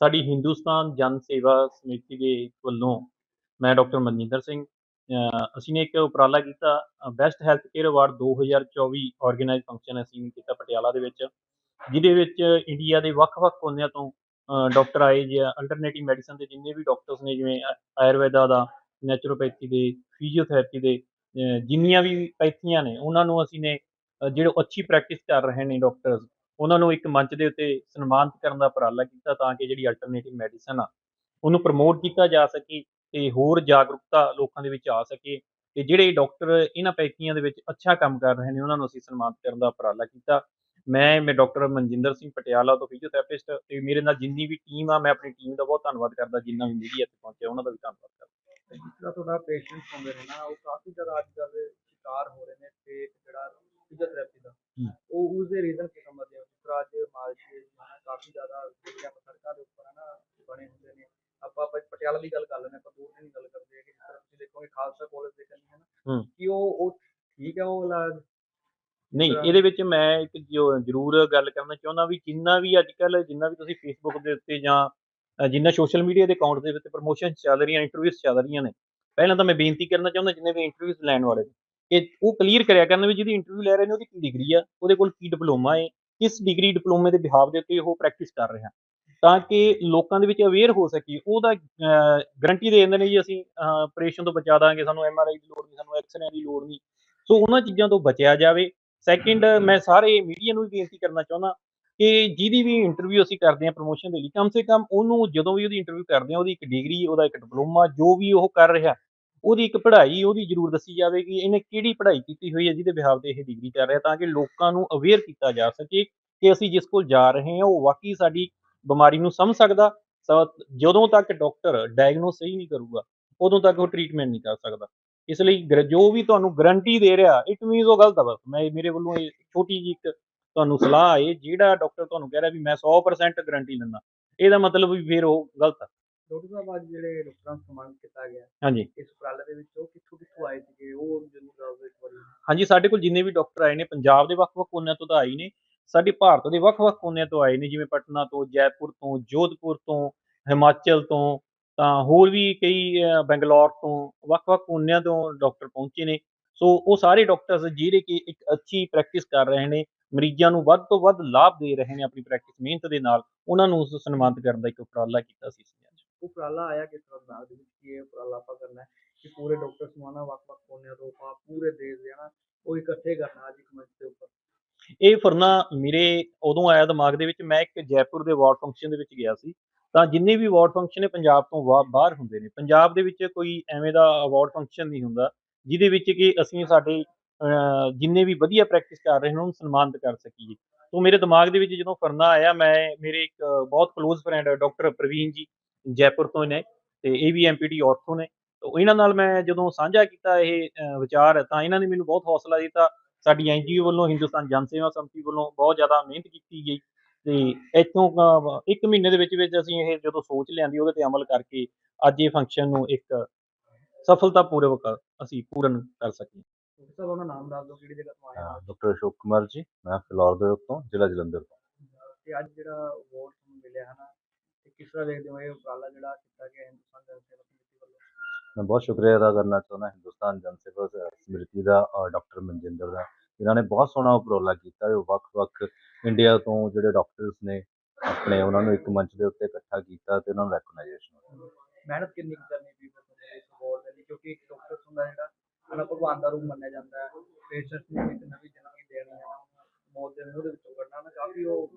ਸਾਡੀ ਹਿੰਦੁਸਤਾਨ ਜਨ ਸੇਵਾ ਸਮਿਤੀ ਦੇ ਵੱਲੋਂ ਮੈਂ ਡਾਕਟਰ ਮਨਜਿੰਦਰ ਸਿੰਘ ਅਸੀਂ ਨੇ ਇੱਕ ਉਪਰਾਲਾ ਕੀਤਾ best health care award 2024 organize function ਅਸੀਂ ਕੀਤਾ ਪਟਿਆਲਾ ਦੇ ਵਿੱਚ, ਜਿਹਦੇ ਵਿੱਚ ਇੰਡੀਆ ਦੇ ਵੱਖ-ਵੱਖ ਕੋਨਿਆਂ ਤੋਂ ਡਾਕਟਰ ਆਏ ਜਾਂ ਅਲਟਰਨੇਟਿਵ ਮੈਡੀਸਨ ਦੇ ਜਿੰਨੇ ਵੀ ਡਾਕਟਰਸ ਨੇ ਜਿਵੇਂ ਆਯੁਰਵੇਦਾ ਦਾ ਨੈਚੁਰੋਪੈਥੀ ਦੇ ਫਿਜ਼ੀਓਥੈਰੇਪੀ ਦੇ ਜਿੰਨੀਆਂ ਵੀ ਪੈਥੀਆਂ ਨੇ, ਉਹਨਾਂ ਨੂੰ ਅਸੀਂ ਨੇ ਜਿਹੜੇ ਅੱਛੀ ਪ੍ਰੈਕਟਿਸ ਕਰ ਰਹੇ ਨੇ ਡਾਕਟਰਸ ਉਹਨਾਂ ਨੂੰ ਇੱਕ ਮੰਚ ਦੇ ਉੱਤੇ ਸਨਮਾਨਿਤ ਕਰਨ ਦਾ ਉਪਰਾਲਾ ਕੀਤਾ ਤਾਂ ਕਿ ਜਿਹੜੀ ਅਲਟਰਨੇਟਿਵ ਮੈਡੀਸਨ ਆ ਉਹਨੂੰ ਪ੍ਰਮੋਟ ਕੀਤਾ ਜਾ ਸਕੇ ਤੇ ਹੋਰ ਜਾਗਰੂਕਤਾ ਲੋਕਾਂ ਦੇ ਵਿੱਚ ਆ ਸਕੇ ਤੇ ਜਿਹੜੇ ਡਾਕਟਰ ਇਹਨਾਂ ਪੈਥੀਆਂ ਦੇ ਵਿੱਚ ਅੱਛਾ ਕੰਮ ਕਰ ਰਹੇ ਨੇ ਉਹਨਾਂ ਨੂੰ ਅਸੀਂ ਸਨਮਾਨਿਤ ਕਰਨ ਦਾ ਉਪਰਾਲਾ ਕੀਤਾ ਮੈਂ ਮੈਂ ਡਾਕਟਰ ਮਨਜਿੰਦਰ ਸਿੰਘ ਪਟਿਆਲਾ ਤੋਂ ਫਿਜ਼ੀਓਥੈਰੇਪਿਸਟ ਤੇ ਮੇਰੇ ਨਾਲ ਜਿੰਨੀ ਵੀ ਟੀਮ ਆ ਮੈਂ ਆਪਣੀ ਟੀਮ ਦਾ ਬਹੁਤ ਧੰਨਵਾਦ ਕਰਦਾ ਜਿੰਨਾ ਵੀ ਮੀਡੀਆ ਇੱਥੇ ਪਹੁੰਚਿਆ ਉਹਨਾਂ ਦਾ ਵੀ ਧੰਨਵਾਦ ਕਰਦਾ ਤਰ੍ਹਾਂ ਤੁਹਾਡਾ ਪੇਸ਼ੈਂਟਸ ਹੁੰਦੇ ਨੇ ਨਾ ਉਹ ਕਾਫੀ ਜ਼ਿਆਦਾ ਅੱਜ ਕੱਲ੍ਹ ਸ਼ਿਕਾਰ ਹੋ ਰਹੇ ਨੇ ਤੇ ਜਿਹੜਾ ਫਿਜ਼ੀਓਥੈਰੇਪੀ ਦਾ। ਉਹ ਉਸ ਦੇ ਰੀਜ਼ਨ ਕੀ ਮਾਲਸ਼ੇ ਕਾਫੀ ਜ਼ਿਆਦਾ ਆਪਾਂ ਸੜਕਾਂ ਦੇ ਉੱਪਰ ਨਾ ਬਣੇ ਹੁੰਦੇ ਨੇ ਆਪਾਂ ਪ- ਪਟਿਆਲਾ ਦੀ ਗੱਲ ਕਰ ਲੈਂਦੇ ਆਪਾਂ ਦੂਰ ਦੀ ਨਹੀਂ ਗੱਲ ਕਰਦੇ ਕਿ ਜਿਸ ਤਰ੍ਹਾਂ ਤੁਸੀਂ ਦੇਖੋਗੇ ਖਾਲਸਾ ਕਾਲਜ ਦੇ ਕੰਨੀ ਹੈ ਨਾ ਹੂੰ। ਕਿ ਉਹ ਉਹ ਠੀਕ ਹੈ ਉਹ ਇਲਾਜ ਨਹੀਂ ਇਹਦੇ ਵਿੱਚ ਮੈਂ ਇੱਕ ਜੋ ਜ਼ਰੂਰ ਗੱਲ ਕਰਨਾ ਚਾਹੁੰਦਾ ਵੀ ਜਿੰਨਾ ਵੀ ਅੱਜ ਕੱਲ ਜਿੰਨਾ ਵੀ ਤੁਸੀਂ ਫੇਸਬੁੱਕ ਦੇ ਉੱਤੇ ਜਾਂ ਅ, ਜਿੰਨਾ ਸੋਸ਼ਲ ਮੀਡੀਆ ਦੇ ਅਕਾਊਂਟ ਦੇ ਉੱਤੇ ਪ੍ਰੋਮੋਸ਼ਨ ਚੱਲ ਰਹੀਆਂ ਇੰਟਰਵਿਊਜ਼ ਚੱਲ ਰਹੀਆਂ ਨੇ ਪਹਿਲਾਂ ਤਾਂ ਮੈਂ ਬੇਨਤੀ ਕਰਨਾ ਚਾਹੁੰਦਾ ਜਿੰਨੇ ਵੀ ਇੰਟਰਵਿਊਜ਼ ਲੈਣ ਵਾਲੇ ਨੇ ਕਿ ਉਹ ਕਲੀਅਰ ਕਰਿਆ ਕਰਨ ਵੀ ਜਿਹਦੀ ਇੰਟਰਵਿਊ ਲੈ ਰਹੇ ਨੇ ਉਹਦੀ ਕੀ ਡਿਗਰੀ ਆ ਉਹਦੇ ਕੋਲ ਕੀ ਡਿਪਲੋਮਾ ਹੈ ਕਿਸ ਡਿਗਰੀ ਡਿਪਲੋਮੇ ਦੇ ਬਿਹਾਵ ਦੇ ਉੱਤੇ ਉਹ ਪ੍ਰੈਕਟਿਸ ਕਰ ਰਿਹਾ। ਤਾਂ ਕਿ ਲੋਕਾਂ ਦੇ ਵਿੱਚ ਅਵੇਅਰ ਹੋ ਸਕੇ, ਉਹਦਾ ਗਰੰਟੀ ਦੇ ਦਿੰਦੇ ਨੇ ਜੀ ਅਸੀਂ ਆਪਰੇਸ਼ਨ ਤੋਂ ਬਚਾ ਦਾਂਗੇ, ਸਾਨੂੰ ਐਮ ਆਰ ਆਈ ਦੀ ਲੋੜ ਨਹੀਂ, ਸਾਨੂੰ ਐਕਸਰੇ ਦੀ ਲੋੜ ਨਹੀਂ। ਸੋ ਉਹਨਾਂ ਚੀਜ਼ਾਂ ਤੋਂ ਬਚਿਆ ਜਾਵੇ। ਸੈਕਿੰਡ ਮੈਂ ਸਾਰੇ ਮੀਡੀਆ ਨੂੰ ਵੀ ਬੇਨਤੀ ਕਰਨਾ ਚਾਹੁੰਦਾ ਕਿ ਜਿਹਦੀ ਵੀ ਇੰਟਰਵਿਊ ਅਸੀਂ ਕਰਦੇ ਹਾਂ ਪ੍ਰੋਮੋਸ਼ਨ ਦੇ ਲਈ, ਕਮ ਸੇ ਕਮ ਉਹਨੂੰ ਜਦੋਂ ਵੀ ਉਹਦੀ ਇੰਟਰਵਿਊ ਕਰਦੇ ਹਾਂ, ਉਹਦੀ ਇੱਕ ਡਿਗਰੀ ਉਹਦਾ ਇੱਕ ਡਿਪਲੋਮਾ ਜੋ ਵੀ ਉਹ ਕਰ ਰਿਹਾ ਉਹਦੀ ਇੱਕ ਪੜ੍ਹਾਈ ਉਹਦੀ ਜ਼ਰੂਰ ਦੱਸੀ ਜਾਵੇ ਕਿ ਇਹਨੇ ਕਿਹੜੀ ਪੜ੍ਹਾਈ ਕੀਤੀ ਹੋਈ ਹੈ ਜਿਹਦੇ ਬਿਹਾਵ ਤੇ ਇਹ ਡਿਗਰੀ ਕਰ ਰਿਹਾ ਤਾਂ ਕਿ ਲੋਕਾਂ ਨੂੰ ਅਵੇਅਰ ਕੀਤਾ ਜਾ ਸਕੇ ਕਿ ਅਸੀਂ ਜਿਸ ਕੋਲ ਜਾ ਰਹੇ ਹਾਂ, ਉਹ ਵਾਕਈ ਸਾਡੀ ਬਿਮਾਰੀ ਨੂੰ ਸਮਝ ਸਕਦਾ, ਸ- ਜਦੋਂ ਤੱਕ ਡਾਕਟਰ ਡਾਇਗਨੋਸ ਸਹੀ ਨਹੀਂ ਕਰੂਗਾ, ਉਦੋਂ ਤੱਕ ਉਹ ਟ੍ਰੀਟਮੈਂਟ ਨਹੀਂ ਕਰ ਸਕਦਾ। ਇਸ ਲਈ ਗਰ- ਜੋ ਵੀ ਤੁਹਾਨੂੰ ਗਰੰਟੀ ਦੇ ਰਿਹਾ ਇਟ ਮੀਨਸ ਉਹ ਗਲਤ ਆ ਬਸ। ਮੈਂ, ਮੇਰੇ ਵੱਲੋਂ ਇਹ ਛੋਟੀ ਜਿਹੀ ਇੱਕ ਤੁਹਾਨੂੰ ਸਲਾਹ ਹੈ, ਜਿਹੜਾ ਡਾਕਟਰ ਤੁਹਾਨੂੰ ਕਹਿ ਰਿਹਾ ਵੀ ਮੈਂ 100% ਗਰੰਟੀ ਲੈਂਦਾ ਇਹਦਾ ਮਤਲਬ ਵੀ ਫਿਰ ਉਹ ਗਲਤ ਆ। ਡਾਕਟਰ ਸਾਹਿਬ ਅੱਜ ਜਿਹੜੇ ਡਾਕਟਰਾਂ ਨੂੰ ਸਨਮਾਨਿਤ ਕੀਤਾ ਗਿਆ ਹਾਂਜੀ। ਇਸ ਉਪਰਾਲੇ ਦੇ ਵਿੱਚ ਉਹ ਕਿੱਥੋਂ ਕਿੱਥੋਂ ਆਏ ਸੀਗੇ? ਉਹ ਜ਼ਰੂਰ ਦੱਸ ਇੱਕ ਵਾਰੀ। ਹਾਂਜੀ ਸਾਡੇ ਕੋਲ ਜਿੰਨੇ ਵੀ ਡਾਕਟਰ ਆਏ ਨੇ ਪੰਜਾਬ ਦੇ ਵੱਖ-ਵੱਖ ਕੋਨਿਆਂ ਤੋਂ ਤਾਂ ਆਏ ਨੇ। ਸਾਡੇ ਭਾਰਤ ਦੇ ਵੱਖ-ਵੱਖ ਕੋਨਿਆਂ ਤੋਂ ਆਏ ਨੇ ਜਿਵੇਂ ਪਟਨਾ ਤੋਂ ਜੈਪੁਰ ਤੋਂ ਜੋਧਪੁਰ ਤੋਂ ਹਿਮਾਚਲ ਤੋਂ ਤਾਂ ਹੋਰ ਵੀ ਕਈ ਬੰਗਲੌਰ ਤੋਂ ਵੱਖ-ਵੱਖ ਕੋਨਿਆਂ ਤੋਂ ਡਾਕਟਰ ਪਹੁੰਚੇ ਨੇ। ਸੋ ਉਹ ਸਾਰੇ ਡਾਕਟਰਸ ਜਿਹੜੇ ਕਿ ਇੱਕ ਅੱਛੀ ਪ੍ਰੈਕਟਿਸ ਕਰ ਰਹੇ ਨੇ ਮਰੀਜ਼ਾਂ ਨੂੰ ਵੱਧ ਤੋਂ ਵੱਧ ਲਾਭ ਦੇ ਰਹੇ ਨੇ ਆਪਣੀ ਪ੍ਰੈਕਟਿਸ ਮਿਹਨਤ ਦੇ ਨਾਲ ਉਹਨਾਂ ਨੂੰ ਸਨਮਾਨਿਤ ਕਰਨ ਦਾ ਇੱਕ ਉਪਰਾਲਾ ਕੀਤਾ ਸੀ ਉਪਰਾਲਾ ਆਇਆ ਕਿਸ ਤਰ੍ਹਾਂ ਦਿਮਾਗ ਦੇ ਵਿੱਚ ਕਿ ਇਹ ਉਪਰਾਲਾ ਆਪਾਂ ਕਰਨਾ ਹੈ ਕਿ ਪੂਰੇ ਡਾਕਟਰ ਸਮਾਨਾ ਵੱਖ-ਵੱਖ ਕੋਨਿਆਂ ਤੋਂ ਆਪਾਂ ਪੂਰੇ ਦੇਸ਼ ਦੇ ਹਨਾ ਉਹ ਇਕੱਠੇ ਕਰਨਾ ਅੱਜ ਇੱਕ ਮੰਚ ਦੇ ਉੱਪਰ। ਇਹ ਫੁਰਨਾ ਮੇਰੇ ਉਦੋਂ ਆਇਆ ਦਿਮਾਗ ਦੇ ਵਿੱਚ ਮੈਂ ਇੱਕ ਜੈਪੁਰ ਦੇ ਵਾਰਡ ਫੰਕਸ਼ਨ ਦੇ ਵਿੱਚ ਗਿਆ ਸੀ। ਤਾਂ ਜਿੰਨੇ ਵੀ ਵਾਰਡ ਫੰਕਸ਼ਨ ਨੇ ਪੰਜਾਬ ਤੋਂ ਬਾਹਰ ਹੁੰਦੇ ਨੇ। ਪੰਜਾਬ ਦੇ ਵਿੱਚ ਕੋਈ ਐਵੇਂ ਦਾ ਅਵਾਰਡ ਫੰਕਸ਼ਨ ਨਹੀਂ ਹੁੰਦਾ ਜਿਹਦੇ ਵਿੱਚ ਕਿ ਅਸੀਂ ਸਾਡੇ ਜਿੰਨੇ ਵੀ ਵਧੀਆ ਪ੍ਰੈਕਟਿਸ ਕਰ ਰਹੇ ਨੇ ਉਹਨਾਂ ਸਨਮਾਨਿਤ ਕਰ ਸਕੀਏ। ਤੋਂ ਮੇਰੇ ਦਿਮਾਗ ਦੇ ਵਿੱਚ ਜਦੋਂ ਫਰਨਾ ਆਇਆ ਮੈਂ, ਮੇਰੇ ਇੱਕ ਬਹੁਤ ਕਲੋਜ਼ ਫਰੈਂਡ ਡਾਕਟਰ ਪ੍ਰਵੀਨ ਜੀ ਜੈਪੁਰ ਤੋਂ ਨੇ ਤੇ ਇਹ ਵੀ ਐਮਪੀਟੀ ਆਰਥੋ ਨੇ। ਤੋਂ ਇਹਨਾਂ ਨਾਲ ਮੈਂ ਜਦੋਂ ਸਾਂਝਾ ਕੀਤਾ ਇਹ ਵਿਚਾਰ ਤਾਂ ਇਹਨਾਂ ਨੇ ਮੈਨੂੰ ਬਹੁਤ ਹੌਸਲਾ ਦਿੱਤਾ। ਸਾਡੀ ਐਨਜੀਓ ਵੱਲੋਂ ਹਿੰਦੁਸਤਾਨ ਜਨ ਸੇਵਾ ਸੰਮਤੀ ਵੱਲੋਂ ਬਹੁਤ ਜ਼ਿਆਦਾ ਮਿਹਨਤ ਕੀਤੀ ਗਈ ਤੇ ਇੱਥੋਂ ਇੱਕ ਮਹੀਨੇ ਦੇ ਵਿੱਚ ਵਿੱਚ ਅਸੀਂ ਇਹ ਜਦੋਂ ਸੋਚ ਲਿਆਂਦੀ ਉਹਦੇ ਤੇ ਅਮਲ ਕਰਕੇ ਅੱਜ ਇਹ ਫੰਕਸ਼ਨ ਨੂੰ ਇੱਕ ਸਫਲਤਾਪੂਰਵਕ ਅਸੀਂ ਪੂਰਨ ਕਰ ਸਕੇ ਡਾਕਟਰ ਸਾਹਿਬ ਆਪਣਾ ਨਾਮ ਦੱਸ ਦਿਓ ਕਿਹੜੀ ਜਗ੍ਹਾ ਤੋਂ ਆਏ ਹੋ? ਡਾਕਟਰ ਅਸ਼ੋਕ ਕੁਮਾਰ ਜੀ ਮੈਂ ਫਿਲੌਰ ਦੇ ਤੋਂ ਜ਼ਿਲ੍ਹਾ ਜਲੰਧਰ ਤੋਂ। ਤੇ ਅੱਜ ਜਿਹੜਾ ਅਵਾਰਡ ਤੁਹਾਨੂੰ ਮਿਲਿਆ ਹੈ ਨਾ ਤਰ੍ਹਾਂ ਦੇਖਦੇ ਹੋ? ਇਹ ਉਪਰਾਲਾ ਜਿਹੜਾ ਕੀਤਾ ਗਿਆ ਹਿੰਦੁਸਤਾਨ ਜਨ ਸੇਵਾ ਸਮਿਤੀ ਵੱਲੋਂ? ਮੈਂ ਬਹੁਤ ਸ਼ੁਕਰੀਆ ਅਦਾ ਕਰਨਾ ਚਾਹੁੰਦਾ ਹਿੰਦੁਸਤਾਨ ਜਨ ਸੇਵਾ ਸਮਿਤੀ ਦਾ ਔਰ ਡਾਕਟਰ ਮਨਜਿੰਦਰ ਦਾ। ਜਿਨ੍ਹਾਂ ਨੇ ਬਹੁਤ ਸੋਹਣਾ ਉਪਰਾਲਾ ਕੀਤਾ ਹੈ। ਵੱਖ-ਵੱਖ ਇੰਡੀਆ ਤੋਂ ਜਿਹੜੇ ਡਾਕਟਰਸ ਨੇ ਆਪਣੇ ਉਹਨਾਂ ਨੂੰ ਇੱਕ ਮੰਚ ਦੇ ਉੱਤੇ ਇਕੱਠਾ ਕੀਤਾ ਤੇ ਉਹਨਾਂ ਨੂੰ ਰੈਕਗਨਾਈਜੇਸ਼ਨ ਮਿਹਨਤ ਕਿੰਨੀ ਕਰਨੀ ਪਈ ਤੁਹਾਨੂੰ ਇਸ ਅਵਾਰਡ ਦੇ ਲਈ? ਕਿਉਂਕਿ ਇੱਕ ਡਾਕਟਰ ਹੁੰਦਾ ਜਿਹੜਾ ਹਨਾ ਭਗਵਾਨ ਦਾ ਰੂਪ ਮੰਨਿਆ ਜਾਂਦਾ ਹੈ। ਪੇਸ਼ੈਂਟ ਨੂੰ ਇੱਕ ਨਵੀਂ ਜ਼ਿੰਦਗੀ ਦੇਣੀ ਹੈ। ਮੌਤ ਦੇ ਮੂੰਹ ਦੇ ਵਿੱਚੋਂ ਕੱਢਣਾ ਨਾ ਕਾਫੀ ਉਹ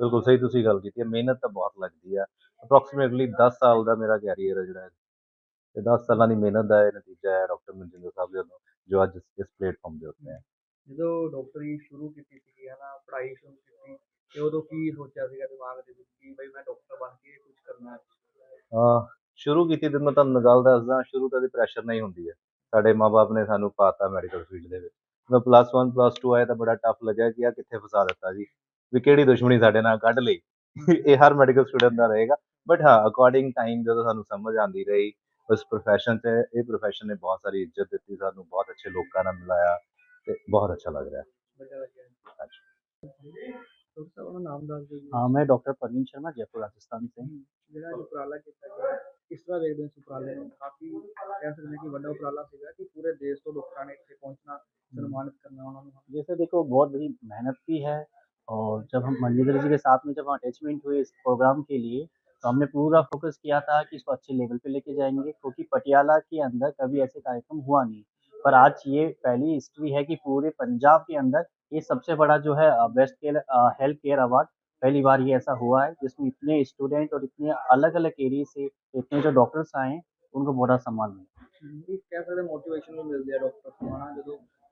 ਬਿਲਕੁਲ ਸਹੀ ਤੁਸੀਂ ਗੱਲ ਕੀਤੀ ਹੈ ਮਿਹਨਤ ਤਾਂ ਬਹੁਤ ਲੱਗਦੀ ਹੈ ਅਪਰੋਕਸੀਮੇਟਲੀ 10 ਸਾਲ ਦਾ ਮੇਰਾ ਕੈਰੀਅਰ ਹੈ ਜਿਹੜਾ। ਹੈ ਤੇ 10 ਸਾਲਾਂ ਦੀ ਮਿਹਨਤ ਦਾ ਇਹ ਨਤੀਜਾ ਹੈ ਡਾਕਟਰ ਮਨਜਿੰਦਰ ਸਾਹਿਬ ਦੇ ਵੱਲੋਂ ਜੋ ਅੱਜ ਇਸ- ਇਸ ਪਲੇਟਫਾਰਮ ਦੇ ਉੱਤੇ ਹੈ। ਜਦੋਂ ਡਾਕਟਰੀ ਸ਼ੁਰੂ ਕੀਤੀ ਸੀ ਹਨਾ ਪੜ੍ਹਾਈ ਸ਼ੁਰੂ ਕੀਤੀ ਤੇ ਉਦੋਂ ਕੀ ਸੋਚਿਆ ਸੀਗਾ ਦਿਮਾਗ ਦੇ ਵਿੱਚ ਕਿ ਬਈ ਮੈਂ ਡਾਕਟਰ ਬਣ ਕੇ ਕੁਝ ਕਰਨਾ ਹੈ? ਅਹ ਸ਼ੁਰੂ ਕੀਤੀ ਤੇ ਮੈਂ ਤੁਹਾਨੂੰ ਗੱਲ ਦੱਸਦਾ ਸ਼ੁਰੂ ਤਾਂ ਦੀ ਪ੍ਰੈਸ਼ਰ ਨਹੀਂ ਹੁੰਦੀ ਹੈ। ਸਾਡੇ ਮਾਪੇ ਨੇ ਸਾਨੂੰ ਪਾਤਾ ਮੈਡੀਕਲ ਫੀਲਡ ਦੇ ਵਿੱਚ। ਮੈਂ ਪਲੱਸ 1 ਪਲੱਸ 2 ਆਇਆ ਤਾਂ ਬੜਾ ਟਫ ਲੱਗਿਆ ਕਿ ਆ ਕਿੱਥੇ ਫਸਾ ਦਿੱਤਾ ਜੀ। ਵੀ ਕਿਹੜੀ ਦੁਸ਼ਮਣੀ ਸਾਡੇ ਨਾਲ ਕੱਢ ਲਈ ਇਹ ਹਰ ਮੈਡੀਕਲ ਸਟੂਡੈਂਟ ਦਾ ਰਹੇਗਾ ਬਟ ਹਾਂ ਅਕੋਰਡਿੰਗ ਟਾਈਮ ਜਦੋਂ ਸਾਨੂੰ ਸਮਝ ਆਉਂਦੀ ਰਹੀ ਉਸ profession 'ਚ ਇਹ profession ਨੇ ਬਹੁਤ ਸਾਰੀ ਇੱਜ਼ਤ ਦਿੱਤੀ ਸਾਨੂੰ ਬਹੁਤ ਅੱਛੇ ਲੋਕਾਂ ਨਾਲ ਮਿਲਾਇਆ ਤੇ ਬਹੁਤ ਅੱਛਾ ਲੱਗ ਰਿਹਾ ਹੈ ਵਧੀਆ ਲੱਗਿਆ ਹਾਂਜੀ ਡਾਕਟਰ ਸਾਹਿਬ ਦਾ ਨਾਮ ਦੱਸ ਦਿਓ ਜੀ हाँ मैं डॉक्टर परवीन शर्मा जयपुर राजस्थान से ਹਮ, ਜਿਹੜਾ ਅੱਜ ਉਪਰਾਲਾ ਕੀਤਾ ਗਿਆ ਕਿਸ ਤਰ੍ਹਾਂ ਵੇਖਦੇ ਹੋ ਇਸ ਉਪਰਾਲੇ ਨੂੰ ਕਾਫੀ ਕਹਿ ਸਕਦੇ ਹਾਂ ਕਿ ਵੱਡਾ ਉਪਰਾਲਾ ਸੀਗਾ ਕਿ ਪੂਰੇ ਦੇਸ਼ ਤੋਂ ਲੋਕਾਂ ਨੇ ਇੱਥੇ ਪਹੁੰਚਣਾ ਸਨਮਾਨਿਤ ਕਰਨਾ ਉਹਨਾਂ ਨੂੰ जैसे देखो बहुत बड़ी मेहनत भी है और जब हम मनजिंदर जी के साथ में जब अटैचमेंट हुए इस प्रोग्राम के लिए तो हमने पूरा फोकस किया था कि इसको अच्छे लेवल पे लेके जाएँगे, क्योंकि पटियाला के अंदर कभी ऐसे कार्यक्रम हुआ नहीं। पर आज ये पहली हिस्ट्री है कि पूरे पंजाब के अंदर ये सबसे बड़ा जो है best care health care award पहली बार ये ऐसा हुआ है, जिसमें इतने स्टूडेंट और इतने अलग अलग एरिए से इतने जो डॉक्टर्स आए हैं, उनको बड़ा सम्मान मिला। क्या मोटिवेशन भी मिलती है डॉक्टर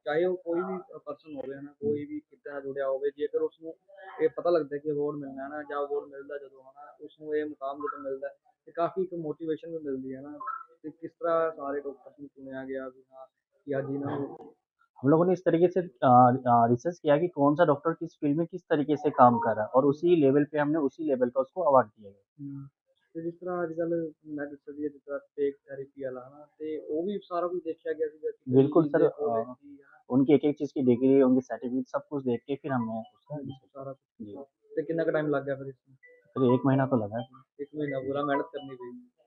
ਹੈ ਡਾਕਟਰ ਤੋਂ ਹਨਾ ਜਦੋਂ ਚਾਹੇ ਉਹ ਕੋਈ ਵੀ ਪਰਸਨ ਹੋਵੇ ਹਨਾ ਕੋਈ ਵੀ ਕਿੱਤੇ ਨਾਲ ਜੁੜਿਆ ਹੋਵੇ ਜੇਕਰ ਉਸ ਨੂੰ ਇਹ ਪਤਾ ਲੱਗਦਾ ਕਿ ਅਵਾਰਡ ਮਿਲਣਾ ਹੈ ਨਾ ਜਾਂ ਅਵਾਰਡ ਮਿਲਦਾ ਜਦੋਂ ਹਨਾ ਉਸ ਨੂੰ ਇਹ ਮੁਕਾਮ ਜਦੋਂ ਮਿਲਦਾ ਹੈ, ਤੇ ਕਾਫੀ ਇੱਕ ਮੋਟੀਵੇਸ਼ਨ ਵੀ ਮਿਲਦੀ ਹੈ ਨਾ ਤੇ ਕਿਸ ਤਰ੍ਹਾਂ ਸਾਰੇ ਡਾਕਟਰਸ ਨੂੰ ਚੁਣਿਆ ਗਿਆ ਵੀ ਹਾਂ ਕਿ ਅੱਜ ਇਹਨਾਂ ਨੂੰ हम लोगों ने इस तरीके से रिसर्च किया कि कौन सा डॉक्टर किस फील्ड में किस तरीके से काम कर रहा है और उसी लेवल पे हमने उसी लेवल का उसको अवार्ड दिया गया ਹਮ, ਤੇ ਜਿਸ ਤਰ੍ਹਾਂ ਅੱਜ ਕੱਲ ਮੈਂ ਦੱਸਿਆ ਸੀ ਜਿਸ ਤਰ੍ਹਾਂ ਸਪੇਕ ਥੈਰੇਪੀ ਵਾਲਾ ਹਨਾ ਤੇ ਉਹ ਵੀ ਸਾਰਾ ਕੁਝ ਦੇਖਿਆ ਗਿਆ ਸੀਗਾ ਕਿ ਕਿਹੜੀ उनकी एक एक चीज़ की डिग्री उनकी सर्टिफिकेट सब कुछ देख के फिर हमने उसका सारा जी तो कितना का टाइम लग गया फिर इसमें फिर एक महीना तो लगा एक महीना पूरा मेहनत करनी पड़ी